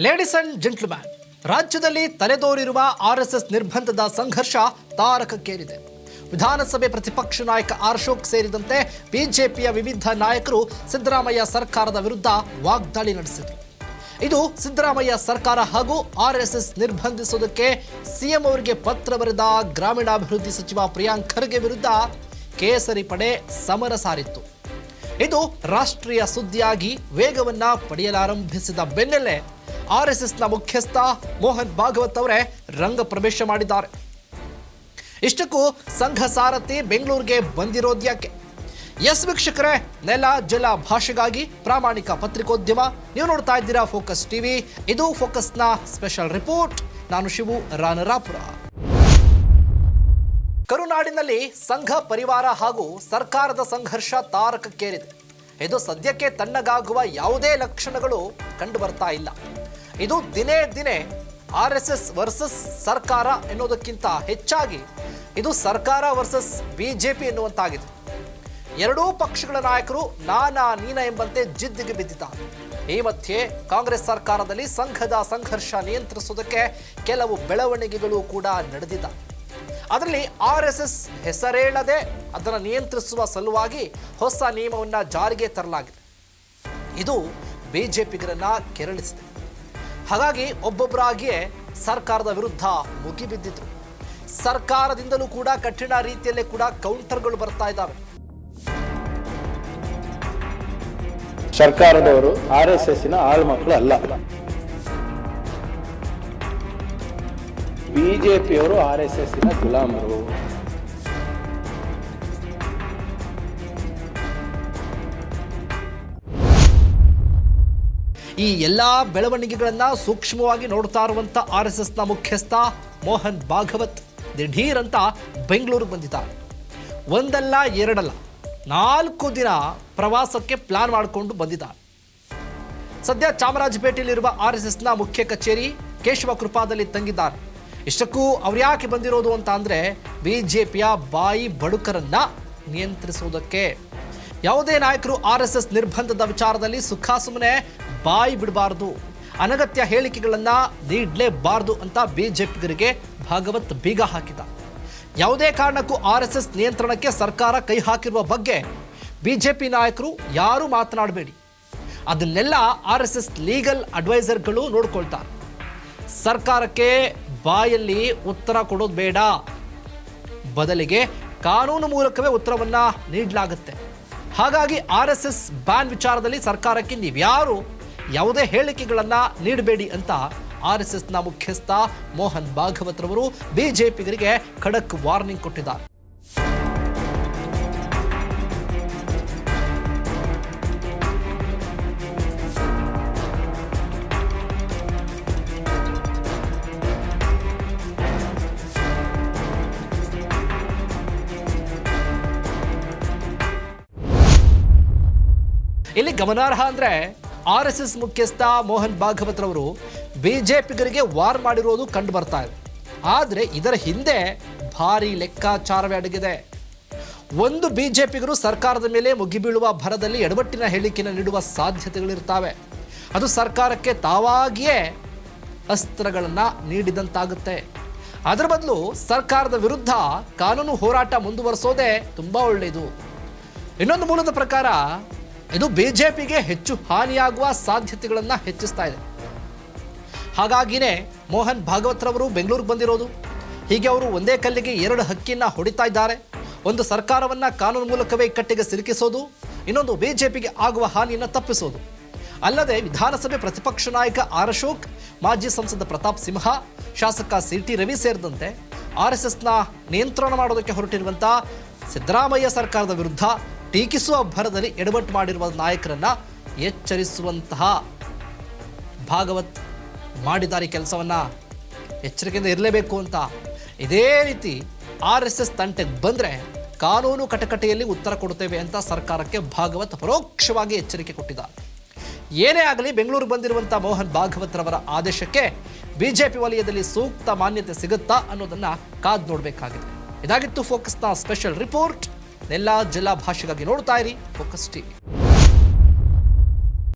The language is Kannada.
ಲೇಡೀಸ್ ಅಂಡ್ ಜೆಂಟ್ಲ್ಮ್ಯಾನ್ ರಾಜ್ಯದಲ್ಲಿ ತಲೆದೋರಿರುವ ಆರ್ಎಸ್ಎಸ್ ನಿರ್ಬಂಧದ ಸಂಘರ್ಷ ತಾರಕಕ್ಕೇರಿದೆ. ವಿಧಾನಸಭೆ ಪ್ರತಿಪಕ್ಷ ನಾಯಕ ಅಶೋಕ್ ಸೇರಿದಂತೆ ಬಿಜೆಪಿಯ ವಿವಿಧ ನಾಯಕರು ಸಿದ್ದರಾಮಯ್ಯ ಸರ್ಕಾರದ ವಿರುದ್ಧ ವಾಗ್ದಾಳಿ ನಡೆಸಿದರು. ಇದು ಸಿದ್ದರಾಮಯ್ಯ ಸರ್ಕಾರ ಹಾಗೂ ಆರ್ಎಸ್ಎಸ್ ನಿರ್ಬಂಧಿಸುವುದಕ್ಕೆ ಸಿಎಂ ಅವರಿಗೆ ಪತ್ರ ಬರೆದ ಗ್ರಾಮೀಣಾಭಿವೃದ್ಧಿ ಸಚಿವ ಪ್ರಿಯಾಂಕ್ ಖರ್ಗೆ ವಿರುದ್ಧ ಕೇಸರಿ ಪಡೆ ಸಮರ ಸಾರಿತ್ತು. ಇದು ರಾಷ್ಟ್ರೀಯ ಸುದ್ದಿಯಾಗಿ ವೇಗವನ್ನು ಪಡೆಯಲಾರಂಭಿಸಿದ ಬೆನ್ನಲ್ಲೇ ಆರ್ಎಸ್ಎಸ್ನ ಮುಖ್ಯಸ್ಥ ಮೋಹನ್ ಭಾಗವತ್ ಅವರೇ ರಂಗ ಪ್ರವೇಶ ಮಾಡಿದ್ದಾರೆ. ಇಷ್ಟಕ್ಕೂ ಸಂಘ ಸಾರಥಿ ಬೆಂಗಳೂರಿಗೆ ಬಂದಿರೋದ್ಯಾಕೆ? ಎಸ್ ವೀಕ್ಷಕರೇ, ನೆಲ, ಜಲ ಭಾಷೆಗಾಗಿ ಪ್ರಾಮಾಣಿಕ ಪತ್ರಿಕೋದ್ಯಮ. ನೀವು ನೋಡ್ತಾ ಇದ್ದೀರಾ ಫೋಕಸ್ ಟಿವಿ. ಇದು ಫೋಕಸ್ನ ಸ್ಪೆಷಲ್ ರಿಪೋರ್ಟ್. ನಾನು ಶಿವು ರಾನರಾಪುರ ಕರುನಾಡಿನಲ್ಲಿ ಸಂಘ ಪರಿವಾರ ಹಾಗೂ ಸರ್ಕಾರದ ಸಂಘರ್ಷ ತಾರಕಕ್ಕೇರಿದೆ. ಇದು ಸದ್ಯಕ್ಕೆ ತಣ್ಣಗಾಗುವ ಯಾವುದೇ ಲಕ್ಷಣಗಳು ಕಂಡುಬರ್ತಾ ಇಲ್ಲ. ಇದು ದಿನೇ ದಿನೇ ಆರ್ ಎಸ್ ಎಸ್ ವರ್ಸಸ್ ಸರ್ಕಾರ ಎನ್ನುವುದಕ್ಕಿಂತ ಹೆಚ್ಚಾಗಿ ಇದು ಸರ್ಕಾರ ವರ್ಸಸ್ ಬಿ ಜೆ ಪಿ ಎನ್ನುವಂತಾಗಿದೆ. ಎರಡೂ ಪಕ್ಷಗಳ ನಾಯಕರು ನಾನಾ ನೀನ ಎಂಬಂತೆ ಜಿದ್ದಿಗೆ ಬಿದ್ದಿದ್ದಾರೆ. ಈ ಮಧ್ಯೆ ಕಾಂಗ್ರೆಸ್ ಸರ್ಕಾರದಲ್ಲಿ ಸಂಘದ ಸಂಘರ್ಷ ನಿಯಂತ್ರಿಸುವುದಕ್ಕೆ ಕೆಲವು ಬೆಳವಣಿಗೆಗಳು ಕೂಡ ನಡೆದಿದ್ದ ಅದರಲ್ಲಿ ಆರ್ ಎಸ್ ಎಸ್ ಹೆಸರೇಳದೆ ಅದನ್ನು ನಿಯಂತ್ರಿಸುವ ಸಲುವಾಗಿ ಹೊಸ ನಿಯಮವನ್ನು ಜಾರಿಗೆ ತರಲಾಗಿದೆ. ಇದು ಬಿಜೆಪಿಗರನ್ನ ಕೆರಳಿಸಿದೆ. ಹಾಗಾಗಿ ಒಬ್ಬೊಬ್ಬರಾಗಿಯೇ ಸರ್ಕಾರದ ವಿರುದ್ಧ ಮುಗಿಬಿದ್ದಿದ್ರು. ಸರ್ಕಾರದಿಂದಲೂ ಕೂಡ ಕಠಿಣ ರೀತಿಯಲ್ಲೇ ಕೂಡ ಕೌಂಟರ್ಗಳು ಬರ್ತಾ ಇದ್ದಾವೆ. ಸರ್ಕಾರದವರು ಆರ್ ಎಸ್ ಎಸ್ಸಿನ ಆಳ್ಮಕ್ಳು ಅಲ್ಲ. ಬಿಜೆಪಿಯವರು ಆರ್ ಎಸ್ ಎಸ್ಸಿನ ಗುಲಾಮರು. ಈ ಎಲ್ಲ ಬೆಳವಣಿಗೆಗಳನ್ನ ಸೂಕ್ಷ್ಮವಾಗಿ ನೋಡ್ತಾ ಇರುವಂಥ ಆರ್ ಎಸ್ ಎಸ್ನ ಮುಖ್ಯಸ್ಥ ಮೋಹನ್ ಭಾಗವತ್ ದಿಢೀರ್ ಅಂತ ಬೆಂಗಳೂರಿಗೆ ಬಂದಿದ್ದಾರೆ. ಒಂದಲ್ಲ ಎರಡಲ್ಲ, ನಾಲ್ಕು ದಿನ ಪ್ರವಾಸಕ್ಕೆ ಪ್ಲಾನ್ ಮಾಡಿಕೊಂಡು ಬಂದಿದ್ದಾರೆ. ಸದ್ಯ ಚಾಮರಾಜಪೇಟೆಯಲ್ಲಿರುವ ಆರ್ ಎಸ್ ಎಸ್ನ ಮುಖ್ಯ ಕಚೇರಿ ಕೇಶವ ಕೃಪಾದಲ್ಲಿ ತಂಗಿದ್ದಾರೆ. ಇಷ್ಟಕ್ಕೂ ಅವ್ರು ಯಾಕೆ ಬಂದಿರೋದು ಅಂತ ಅಂದ್ರೆ ಬಿಜೆಪಿಯ ಬಾಯಿ ಬಡುಕರನ್ನ ನಿಯಂತ್ರಿಸುವುದಕ್ಕೆ ಯಾವುದೇ ನಾಯಕರು ಆರ್ ಎಸ್ ಎಸ್ ನಿರ್ಬಂಧದ ವಿಚಾರದಲ್ಲಿ ಸುಖ ಸುಮ್ಮನೆ ಬಾಯಿ ಬಿಡಬಾರದು. ಅನಗತ್ಯ ಹೇಳಿಕೆಗಳನ್ನ ನೀಡಲೇಬಾರದು ಅಂತ ಬಿಜೆಪಿಗರಿಗೆ ಭಾಗವತ್ ಬೀಗ ಹಾಕಿದ. ಯಾವುದೇ ಕಾರಣಕ್ಕೂ ಆರ್ ಎಸ್ ಎಸ್ ನಿಯಂತ್ರಣಕ್ಕೆ ಸರ್ಕಾರ ಕೈ ಹಾಕಿರುವ ಬಗ್ಗೆ ಬಿಜೆಪಿ ನಾಯಕರು ಯಾರೂ ಮಾತನಾಡಬೇಡಿ. ಅದನ್ನೆಲ್ಲ ಆರ್ ಎಸ್ ಎಸ್ ಲೀಗಲ್ ಅಡ್ವೈಸರ್ಗಳು ನೋಡ್ಕೊಳ್ತಾರೆ. ಸರ್ಕಾರಕ್ಕೆ ಬಾಯಲ್ಲಿ ಉತ್ತರ ಕೊಡೋದು ಬೇಡ. ಬದಲಿಗೆ ಕಾನೂನು ಮೂಲಕವೇ ಉತ್ತರವನ್ನು ನೀಡಲಾಗುತ್ತೆ. ಹಾಗಾಗಿ ಆರ್ ಎಸ್ ಎಸ್ ಬ್ಯಾನ್ ವಿಚಾರದಲ್ಲಿ ಸರ್ಕಾರಕ್ಕೆ ನೀವ್ಯಾರು ಯಾವುದೇ ಹೇಳಿಕೆಗಳನ್ನ ನೀಡಬೇಡಿ ಅಂತ ಆರ್ ಎಸ್ ಎಸ್ನ ಮುಖ್ಯಸ್ಥ ಮೋಹನ್ ಭಾಗವತ್ ರವರು ಬಿಜೆಪಿಗರಿಗೆ ಖಡಕ್ ವಾರ್ನಿಂಗ್ ಕೊಟ್ಟಿದ್ದಾರೆ. ಇಲ್ಲಿ ಗಮನಾರ್ಹ ಅಂದ್ರೆ ಆರ್ ಎಸ್ ಎಸ್ ಮುಖ್ಯಸ್ಥ ಮೋಹನ್ ಭಾಗವತ್ ರವರು ಬಿಜೆಪಿಗರಿಗೆ ವಾರ್ ಮಾಡಿರೋದು ಕಂಡು ಬರ್ತಾ ಇದೆ. ಆದರೆ ಇದರ ಹಿಂದೆ ಭಾರಿ ಲೆಕ್ಕಾಚಾರವೇ ಅಡಗಿದೆ. ಒಂದು ಬಿಜೆಪಿಗರು ಸರ್ಕಾರದ ಮೇಲೆ ಮುಗಿಬೀಳುವ ಭರದಲ್ಲಿ ಎಡವಟ್ಟಿನ ಹೇಳಿಕೆಯನ್ನು ನೀಡುವ ಸಾಧ್ಯತೆಗಳಿರ್ತಾವೆ. ಅದು ಸರ್ಕಾರಕ್ಕೆ ತಾವಾಗಿಯೇ ಅಸ್ತ್ರಗಳನ್ನು ನೀಡಿದಂತಾಗುತ್ತೆ. ಅದರ ಬದಲು ಸರ್ಕಾರದ ವಿರುದ್ಧ ಕಾನೂನು ಹೋರಾಟ ಮುಂದುವರಿಸೋದೇ ತುಂಬ ಒಳ್ಳೆಯದು. ಇನ್ನೊಂದು ಮೂಲದ ಪ್ರಕಾರ ಇದು ಬಿಜೆಪಿಗೆ ಹೆಚ್ಚು ಹಾನಿಯಾಗುವ ಸಾಧ್ಯತೆಗಳನ್ನು ಹೆಚ್ಚಿಸ್ತಾ ಇದೆ. ಹಾಗಾಗಿನೇ ಮೋಹನ್ ಭಾಗವತ್ರವರು ಬೆಂಗಳೂರಿಗೆ ಬಂದಿರೋದು. ಹೀಗೆ ಅವರು ಒಂದೇ ಕಲ್ಲಿಗೆ ಎರಡು ಹಕ್ಕಿನ ಹೊಡಿತಾ ಇದ್ದಾರೆ. ಒಂದು ಸರ್ಕಾರವನ್ನ ಕಾನೂನು ಮೂಲಕವೇ ಇಕ್ಕಟ್ಟಿಗೆ ಸಿಲುಕಿಸೋದು, ಇನ್ನೊಂದು ಬಿಜೆಪಿಗೆ ಆಗುವ ಹಾನಿಯನ್ನು ತಪ್ಪಿಸೋದು. ಅಲ್ಲದೆ ವಿಧಾನಸಭೆ ಪ್ರತಿಪಕ್ಷ ನಾಯಕ ಆರ್ ಅಶೋಕ್, ಮಾಜಿ ಸಂಸದ ಪ್ರತಾಪ್ ಸಿಂಹ, ಶಾಸಕ ಸಿ ಟಿ ರವಿ ಸೇರಿದಂತೆ ಆರ್ ಎಸ್ ಎಸ್ನ ನಿಯಂತ್ರಣ ಮಾಡೋದಕ್ಕೆ ಹೊರಟಿರುವಂಥ ಸಿದ್ದರಾಮಯ್ಯ ಸರ್ಕಾರದ ವಿರುದ್ಧ ಟೀಕಿಸುವ ಭರದಲ್ಲಿ ಎಡವಟ್ಟು ಮಾಡಿರುವ ನಾಯಕರನ್ನ ಎಚ್ಚರಿಸುವಂತಹ ಭಾಗವತ್ ಮಾಡಿದ್ದಾರೆ ಕೆಲಸವನ್ನ. ಎಚ್ಚರಿಕೆಯಿಂದ ಇರಲೇಬೇಕು ಅಂತ. ಇದೇ ರೀತಿ ಆರ್ ಎಸ್ ಎಸ್ ತಂಟೆಗೆ ಬಂದರೆ ಕಾನೂನು ಕಟಕಟೆಯಲ್ಲಿ ಉತ್ತರ ಕೊಡುತ್ತೇವೆ ಅಂತ ಸರ್ಕಾರಕ್ಕೆ ಭಾಗವತ್ ಪರೋಕ್ಷವಾಗಿ ಎಚ್ಚರಿಕೆ ಕೊಟ್ಟಿದ್ದಾರೆ ಏನೇ ಆಗಲಿ ಬೆಂಗಳೂರು ಬಂದಿರುವಂಥ ಮೋಹನ್ ಭಾಗವತ್ ರವರ ಆದೇಶಕ್ಕೆ ಬಿಜೆಪಿ ವಲಯದಲ್ಲಿ ಸೂಕ್ತ ಮಾನ್ಯತೆ ಸಿಗುತ್ತಾ ಅನ್ನೋದನ್ನ ಕಾದು ನೋಡಬೇಕಾಗಿದೆ. ಇದಾಗಿತ್ತು ಫೋಕಸ್ನ ಸ್ಪೆಷಲ್ ರಿಪೋರ್ಟ್ ಎಲ್ಲ ಜಿಲ್ಲಾ ಭಾಷೆಗಾಗಿ ನೋಡ್ತಾ ಇರಿ ಫೋಕಸ್ ಟಿವಿ